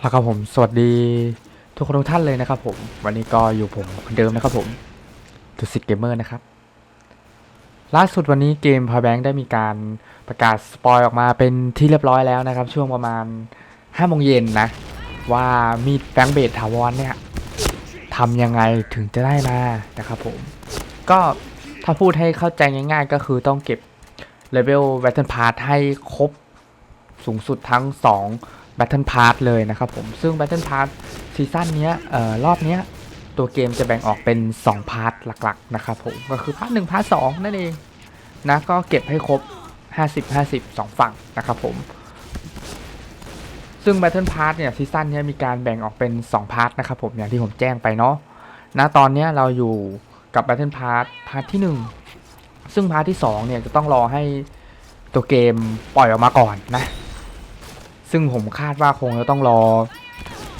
แล้วครับผมสวัสดีทุกคนทุกท่านเลยนะครับผม วันนี้ก็อยู่ผมคนเดิมนะครับผมตุสิทธิ์เกมเมอร์นะครับ ล่าสุดวันนี้เกมพาแบงค์ได้มีการประกาศสปอยออกมาเป็นที่เรียบร้อยแล้วนะครับ ช่วงประมาณ5โมงเย็นนะ ว่ามีดแบงค์เบดถาวรเนี่ยทำยังไงถึงจะได้มานะครับผม ก็ถ้าพูดให้เข้าใจง่าย ๆ ก็คือต้องเก็บเลเวลแบทเทิลพาร์ทให้ครบสูงสุดทั้ง 2 Battle Pass เลยนะครับผม ซึ่ง Battle Pass ซีซั่นนี้เอ่อรอบนี้ตัวเกมจะแบ่งออกเป็น 2 พาร์ทหลักๆนะครับผมก็คือพาร์ทหนึ่งพาร์ทสองนั่นเองนะก็เก็บให้ครบ 50 50 2 ฝั่งนะครับผม ซึ่ง Battle Pass เนี่ยซีซั่นนี้มีการแบ่งออกเป็น 2 พาร์ทนะครับผมอย่างที่ผมแจ้งไปเนาะนะตอนนี้เราอยู่กับ Battle Pass พาร์ทที่ 1 ซึ่งพาร์ทที่2เนี่ยจะต้องรอให้ตัวเกมปล่อยออกมาก่อนนะ ซึ่งผมคาดว่าคงจะต้องรอ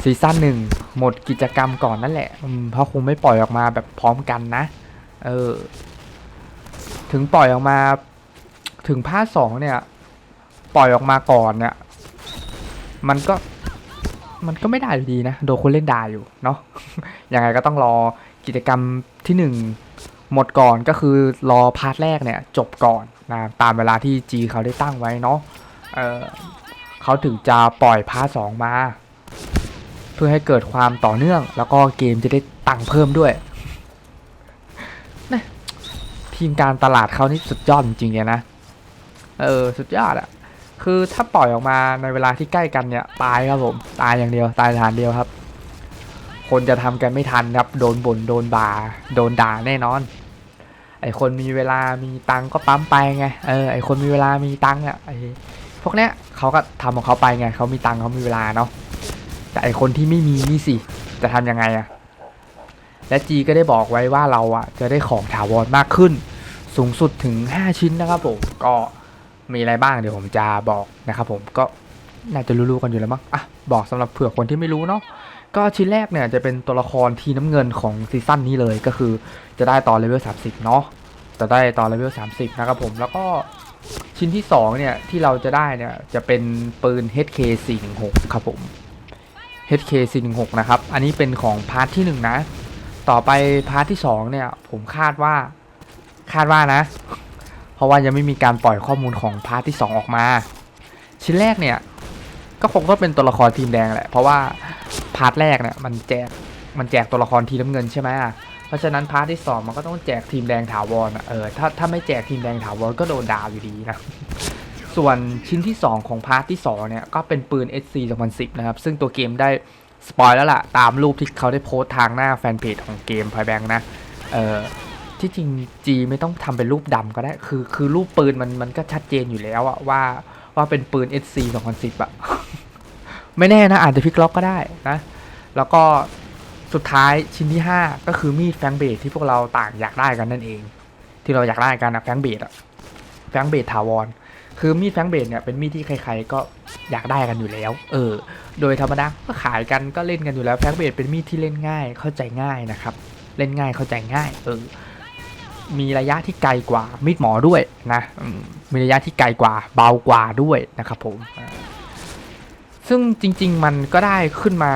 ซีซั่นหนึ่งหมดกิจกรรมก่อนนั่นแหละเพราะคงไม่ปล่อยออกมาแบบพร้อมกันนะ เออ ถึงปล่อยออกมา ถึงภาคสองเนี่ย ปล่อยออกมาก่อนเนี่ย มันก็มันก็ไม่ได้อยู่ดีนะ โดนคนเล่นด่าอยู่เนาะยังไงก็ต้องรอกิจกรรมที่หนึ่งหมดก่อนก็คือรอพาร์ทแรกเนี่ยจบก่อนนะตามเวลาที่จีเขาได้ตั้งไว้เนาะเออ เขาถึงจะปล่อยพาร์ทสองมา เพื่อให้เกิดความต่อเนื่อง แล้วก็เกมจะได้ตังค์เพิ่มด้วยนะทีมการตลาดเขานี่สุดยอดจริงๆเลยนะ เออสุดยอดอะคือถ้าปล่อยออกมาในเวลาที่ใกล้กันเนี่ยตายครับผมตายอย่างเดียวตายฐานเดียวครับ คนจะทำกันไม่ทันครับโดนบ่นโดนบ่าโดนด่าแน่นอน ไอคนมีเวลามีตังค์ก็ปั๊มไปไงเออไอคนมีเวลามีตังค์อะไอพวกเนี้ย เขาก็ทำของเขาไปไงเขามีตังค์เขามีเวลาเนาะแต่ไอคนที่ไม่มีนี่สิจะทำยังไงอะและจีก็ได้บอกไว้ว่าเราอะจะได้ของถาวรมากขึ้น สูงสุดถึง 5 ชิ้นนะครับผมก็มีอะไรบ้างเดี๋ยวผมจะบอกนะครับผมก็น่าจะรู้ๆกันอยู่แล้วมั้งอะบอกสำหรับเผื่อคนที่ไม่รู้เนาะก็ชิ้นแรกเนี่ยจะเป็นตัวละครทีน้ำเงินของซีซั่นนี้เลยก็คือจะได้ตอนเลเวล30 เนาะจะได้ตอนเลเวล30 นะครับผมแล้วก็ ชิ้นที่ 2 เนี่ย ที่เราจะได้เนี่ย จะเป็นปืน HK 416ครับผม HK 416นะครับ อันนี้เป็นของพาร์ทที่ 1 นะ ต่อไปพาร์ทที่ 2 เนี่ย ผมคาดว่าคาดว่านะ เพราะว่ายังไม่มีการปล่อยข้อมูลของพาร์ทที่ 2 ออกมา ชิ้นแรกเนี่ย ก็คงต้องเป็นตัวละครทีมแดงแหละ เพราะว่าพาร์ทแรกเนี่ยมันแจกมันแจกตัวละครทีมน้ำเงินใช่ไหมอะ เพราะฉะนั้นพาร์ทที่สองมันก็ต้องแจกทีมแดงถาวรอะเออถ้าถ้าไม่แจกทีมแดงถาวรก็โดนด่าอยู่ดีนะส่วนชิ้นที่ 2 ของพาร์ทที่2เนี่ยก็เป็นปืน SC 2010 นะครับ ซึ่งตัวเกมได้สปอยแล้วล่ะ ตามรูปที่เขาได้โพสต์ทางหน้าแฟนเพจของเกมพายแบงค์นะ เออที่จริงจีไม่ต้องทำเป็นรูปดำก็ได้ คือคือรูปปืนมันมันก็ชัดเจนอยู่แล้วอะว่าว่าเป็นปืน SC 2010อะไม่แน่นะอาจจะพลิกล็อกก็ได้นะ แล้วก็ สุดท้ายชิ้นที่ 5 ก็คือมีดแฟงเบดที่พวกเราต่างอยากได้กันนั่นเอง ที่เราอยากได้กันนะแฟงเบดอะแฟงเบดถาวรคือมีดแฟงเบดเนี่ยเป็นมีดที่ใครๆก็อยากได้กันอยู่แล้ว เออ โดยธรรมดาก็ขายกันก็เล่นกันอยู่แล้วแฟงเบดเป็นมีดที่เล่นง่ายเข้าใจง่ายนะครับ เล่นง่ายเข้าใจง่าย เออ มีระยะที่ไกลกว่ามีดหมอด้วยนะมีระยะที่ไกลกว่าเบากว่าด้วยนะครับผมซึ่งจริง ๆ มันก็ได้ขึ้นมา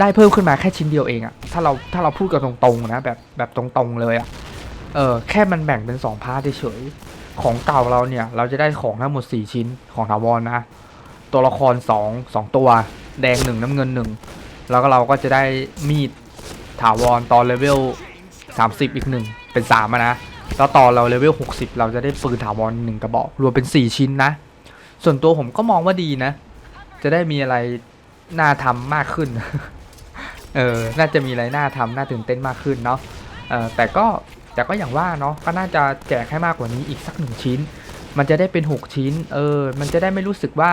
ได้เพิ่มขึ้นมาแค่ชิ้นเดียวเองอะถ้าเราถ้าเราพูดกันตรงๆนะแบบแบบตรงๆเลยอะเออแค่มันแบ่งเป็นสองพาร์ทเฉยของเก่าเราเนี่ย เราจะได้ของทั้งหมด 4 ชิ้นของถาวรนะตัวละคร 2 2 ตัว แดงหนึ่งน้ำเงินหนึ่งแล้วก็เราก็จะได้มีดถาวรตอนเลเวล 30 อีกหนึ่งเป็น3นะ แล้วตอนเราเลเวล 60 เราจะได้ปืนถาวรหนึ่งกระบอกรวมเป็น 4 ชิ้นนะ ส่วนตัวผมก็มองว่าดีนะ จะได้มีอะไรน่าทำมากขึ้น เออ น่าจะมีอะไรน่าทำน่าตื่นเต้นมากขึ้นเนาะเออแต่ก็แต่ก็อย่างว่าเนาะก็น่าจะแจกให้มากกว่านี้อีกสักหนึ่งชิ้น มันจะได้เป็น 6 ชิ้น เออ มันจะได้ไม่รู้สึกว่า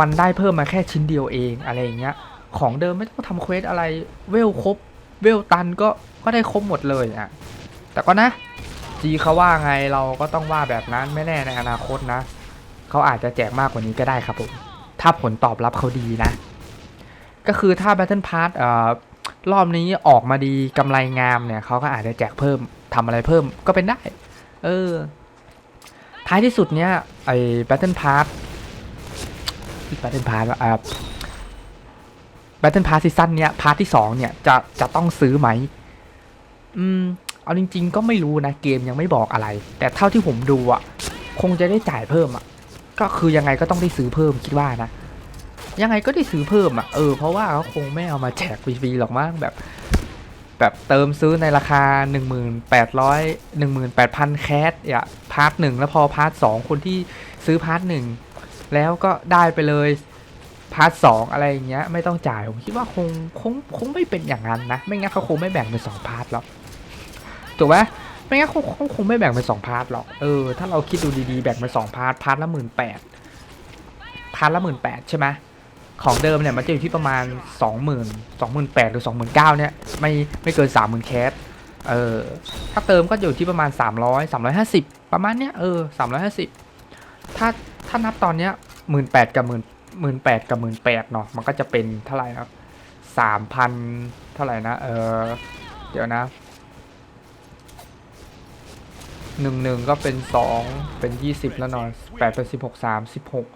มันได้เพิ่มมาแค่ชิ้นเดียวเองอะไรอย่างเงี้ย ของเดิมไม่ต้องทำเควสอะไร เวลครบ เวลตันก็ก็ได้ครบหมดเลยอะ แต่ก็นะจีเขาว่าไงเราก็ต้องว่าแบบนั้นไม่แน่ในอนาคตนะ เขาอาจจะแจกมากกว่านี้ก็ได้ครับผม ถ้าผลตอบรับเขาดีนะ ก็คือถ้า Battle Pass เอ่อรอบนี้ออกมาดีกำไรงามเนี่ยเขาก็อาจจะแจกเพิ่มทำอะไรเพิ่มก็เป็นได้ เออ ท้ายที่สุดเนี่ยไอ้ Battle Pass Battle Pass อะ Battle Pass ซีซั่นเนี้ยพาร์ทที่สองเนี่ยจะจะต้องซื้อไหม อืม เอาจริง ๆ ก็ไม่รู้นะเกมยังไม่บอกอะไร แต่เท่าที่ผมดูอะคงจะได้จ่ายเพิ่มอะก็คือยังไงก็ต้องได้ซื้อเพิ่มคิดว่านะ ยังไงก็ได้ซื้อเพิ่มอะเออเพราะว่าเขาคงไม่เอามาแจกฟรีๆหรอกมั้งแบบ แบบเติมซื้อในราคา 1,800 18,000 แคสอะพาร์ทหนึ่งแล้วพอพาร์ทสองคนที่ซื้อพาร์ทหนึ่งแล้วก็ได้ไปเลยพาร์ทสองอะไรอย่างเงี้ยไม่ต้องจ่ายผมคิดว่าคงคงคงไม่เป็นอย่างนั้นนะ ไม่งั้นเขาคงไม่แบ่งเป็นสองพาร์ทหรอกถูกไหมไม่งั้นเขาคงคงไม่แบ่งเป็นสองพาร์ทหรอกเออถ้าเราคิดดูดีๆแบ่งเป็นสองพาร์ทพาร์ทละหมื่นแปดพาร์ทละหมื่นแปดใช่ไหม ของเดิมเนี่ยมันจะอยู่ที่ประมาณ 20,000 28,000หรือ29,000เนี่ยไม่ไม่เกิน 30,000 แคสเออถ้าเติมก็อยู่ที่ประมาณ 300 350 ประมาณเนี้ยเออ350 ถ้าถ้านับตอนเนี้ย18,000กับ10,000 18,000กับ18,000เนาะมันก็จะเป็นเท่าไหร่ครับ3,000 เท่าไหร่นะเออเดี๋ยวนะหนึ่งหนึ่งก็เป็นสองเป็นยี่สิบแล้วเนอนแปดเป็นสิบหกสามสิบหก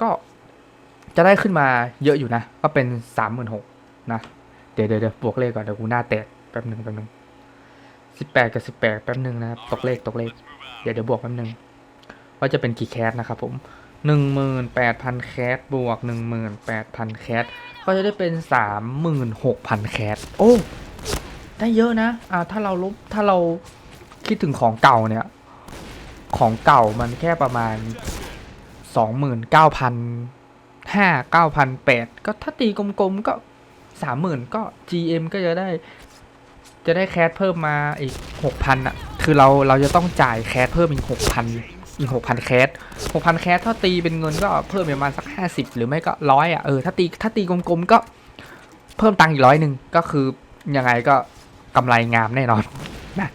ก็ จะได้ขึ้นมาเยอะอยู่นะ ก็เป็นสามหมื่นหกนะเดี๋ยวเดี๋ยวเดี๋ยวบวกเลขก่อนเดี๋ยวกูหน้าแตกแป๊บหนึ่งแป๊บหนึ่งสิบแปดกับสิบแปดแป๊บหนึ่งนะครับ ตกเลขตกเลข เดี๋ยวเดี๋ยวบวกแป๊บหนึ่งว่าจะเป็นกี่แคสนะครับผมหนึ่งหมื่นแปดพันแคสบวกหนึ่งหมื่นแปดพันแคสก็จะได้เป็นสามหมื่นหกพันแคสโอ้ ได้เยอะนะ อ่า ถ้าเราลบถ้าเราคิดถึงของเก่าเนี่ย ของเก่ามันแค่ประมาณสองหมื่นเก้าพัน ห้าเก้าพันแปดก็ถ้าตีกลมๆก็สามหมื่นก็ GM ก็จะได้ จะได้แคสเพิ่มมาอีกหกพันอะ คือเราเราจะต้องจ่ายแคสเพิ่มอีกหกพันอีกหกพันแคสหกพันแคสถ้าตีเป็นเงินก็เพิ่มประมาณสักห้าสิบหรือไม่ก็ร้อยอะเออถ้าตีถ้าตีกลมๆก็เพิ่มตังค์อีกร้อยหนึ่งก็คือยังไงก็กำไรงามแน่นอนนะ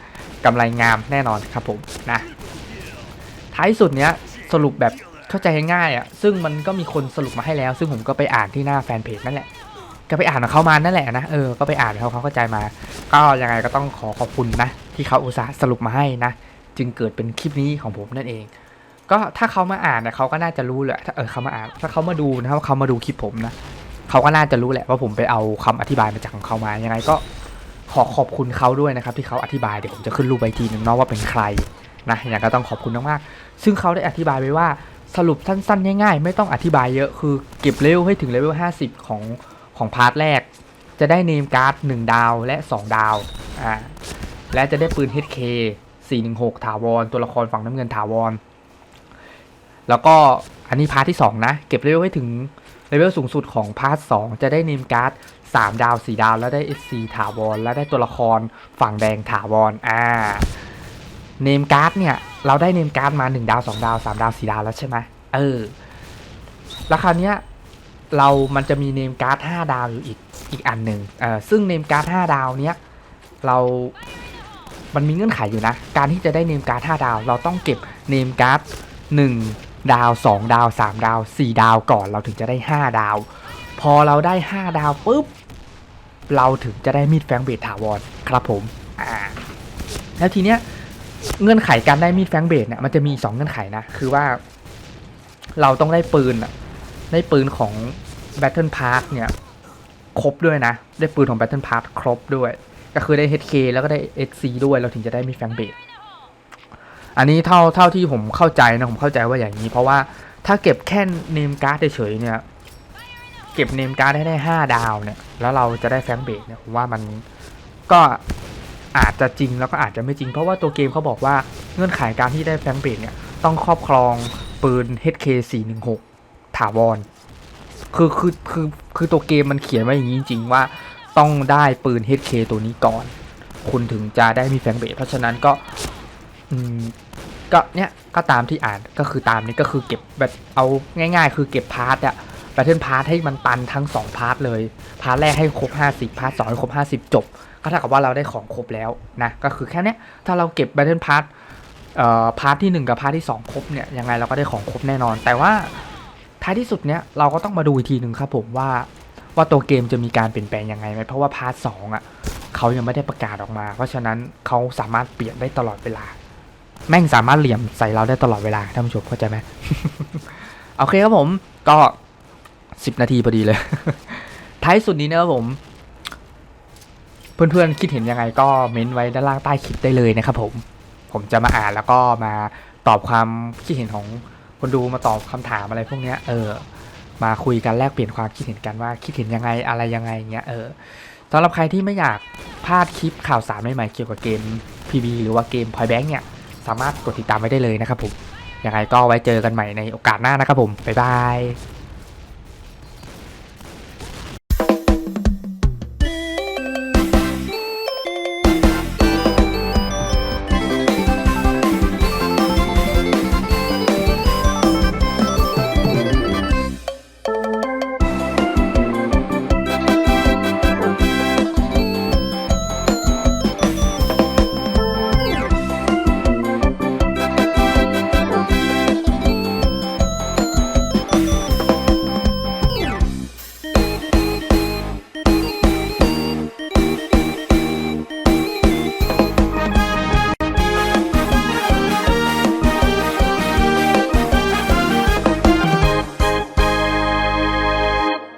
กำไรงามแน่นอนครับผมนะท้ายสุดเนี้ยสรุปแบบ เข้าใจง่ายอะ ซึ่งมันก็มีคนสรุปมาให้แล้ว ซึ่งผมก็ไปอ่านที่หน้าแฟนเพจนั่นแหละ ก็ไปอ่านของเขามานั่นแหละนะ เออ ก็ไปอ่านเขาเขาเข้าใจมา ก็ยังไงก็ต้องขอขอบคุณนะ ที่เขาอุตส่าห์สรุปมาให้นะ จึงเกิดเป็นคลิปนี้ของผมนั่นเอง ก็ถ้าเขามาอ่านเนี่ยเขาก็น่าจะรู้แหละ ถ้าเออเขามาอ่าน ถ้าเขามาดูนะครับว่าเขามาดูคลิปผมนะ เขาก็น่าจะรู้แหละว่าผมไปเอาคำอธิบายมาจากของเขามา ยังไงก็ขอขอบคุณเขาด้วยนะครับที่เขาอธิบาย เดี๋ยวผมจะขึ้นรูปไปทีหนึ่งเนาะว่าเป็นใครนะยังก็ต้องขอบคุณมากๆ ซึ่งเขาได้อธิบายไว้ว่า สรุปสั้นๆ ง่ายๆ ไม่ต้องอธิบายเยอะคือเก็บเลเวลให้ถึงเลเวล 50 ของของพาร์ทแรก จะได้เนมการ์ด 1 ดาวและ 2 ดาวอ่าและจะได้ปืน HK 416 ถาวร ตัวละครฝั่งน้ำเงินถาวร แล้วก็อันนี้พาร์ทที่ 2 นะ เก็บเลเวลให้ถึงเลเวลสูงสุดของพาร์ท 2 จะได้เนมการ์ด 3 ดาว 4 ดาว แล้วได้ SC ถาวร และได้ตัวละครฝั่งแดงถาวรอ่าเนมการ์ดเนี่ย เราได้เนมการ์ดมา 1 ดาว 2 ดาว 3 ดาว 4 ดาวแล้วใช่ไหมเออ แล้วคราวเนี้ยเรามันจะมีเนมการ์ด5ดาวอยู่อีกอีกอันหนึ่งเออซึ่งเนมการ์ด5ดาวเนี้ยเรา มันมีเงื่อนไขอยู่นะ การที่จะได้เนมการ์ด5ดาว เราต้องเก็บเนมการ์ด1ดาว 2 ดาว 3 ดาว 4 ดาวก่อน เราถึงจะได้ 5 ดาว พอเราได้ 5 ดาวปุ๊บ เราถึงจะได้มีดแฟงเบทถาวรครับผม อ่า แล้วทีเนี้ย เงื่อนไขการได้มีดแฟงเบทเนี่ยมันจะมีสองเงื่อนไขนะคือว่า เราต้องได้ปืนอะได้ปืนของ Battle Pass เนี่ย ครบด้วยนะ ได้ปืนของ Battle Pass ครบด้วย ก็คือได้ HK แล้วก็ได้ SC ด้วยเราถึงจะได้มีแฟงเบทอันนี้เท่าเท่าที่ผมเข้าใจนะ ผมเข้าใจว่าอย่างนี้ เพราะว่าถ้าเก็บแค่เนมการ์ดเฉยๆเนี่ย เก็บเนมการ์ดได้ได้ห้าดาวเนี่ย แล้วเราจะได้แฟงเบทเนี่ยผมว่ามันก็ อาจจะจริงแล้วก็อาจจะไม่จริง เพราะว่าตัวเกมเขาบอกว่าเงื่อนไขการที่ได้แฟงเบทเนี่ยต้องครอบครองปืน HK 416 ถาวรคือคือคือคือตัวเกมมันเขียนไว้อย่างนี้จริงๆว่าต้องได้ปืน HK ตัวนี้ก่อน คุณถึงจะได้มีแฟงเบทเพราะฉะนั้นก็อืมก็เนี่ยก็ตามที่อ่านก็คือตามนี้ก็คือเก็บแบบเอาง่าย ๆ คือเก็บพาร์ทอะ แบทเทิลพาร์ทให้มันตันทั้ง 2 พาร์ทเลย พาร์ทแรกให้ครบ 50 พาร์ทสองให้ครบ 50 จบ ก็เท่ากับว่าเราได้ของครบแล้วนะ ก็คือแค่นี้ถ้าเราเก็บแบทเทิลพาร์ทเอ่อพาร์ทที่ 1 กับพาร์ทที่ 2 ครบเนี่ยยังไงเราก็ได้ของครบแน่นอน แต่ว่าท้ายที่สุดเนี้ยเราก็ต้องมาดูอีกทีหนึ่งครับผมว่าว่าตัวเกมจะมีการเปลี่ยนแปลงยังไงไหมเพราะว่าพาร์ทสองอะเขายังไม่ได้ประกาศออกมา เพราะฉะนั้นเขาสามารถเปลี่ยนได้ตลอดเวลา แม่งสามารถเหลี่ยมใส่เราได้ตลอดเวลาท่านผู้ชมเข้าใจไหมโอเคครับผมก็ สิบนาทีพอดีเลย ท้ายสุดนี้นะครับผม เพื่อนๆคิดเห็นยังไงก็เม้นไว้ด้านล่างใต้คลิปได้เลยนะครับผม ผมจะมาอ่านแล้วก็มาตอบความคิดเห็นของคนดูมาตอบคำถามอะไรพวกเนี้ย เออ มาคุยกันแลกเปลี่ยนความคิดเห็นกันว่าคิดเห็นยังไงอะไรยังไงเงี้ย เออสำหรับใครที่ไม่อยากพลาดคลิปข่าวสารใหม่ๆเกี่ยวกับเกม PB หรือว่าเกม Point Bank เนี่ย สามารถกดติดตามไว้ได้เลยนะครับผม ยังไงก็ไว้เจอกันใหม่ในโอกาสหน้านะครับผม บ๊ายบาย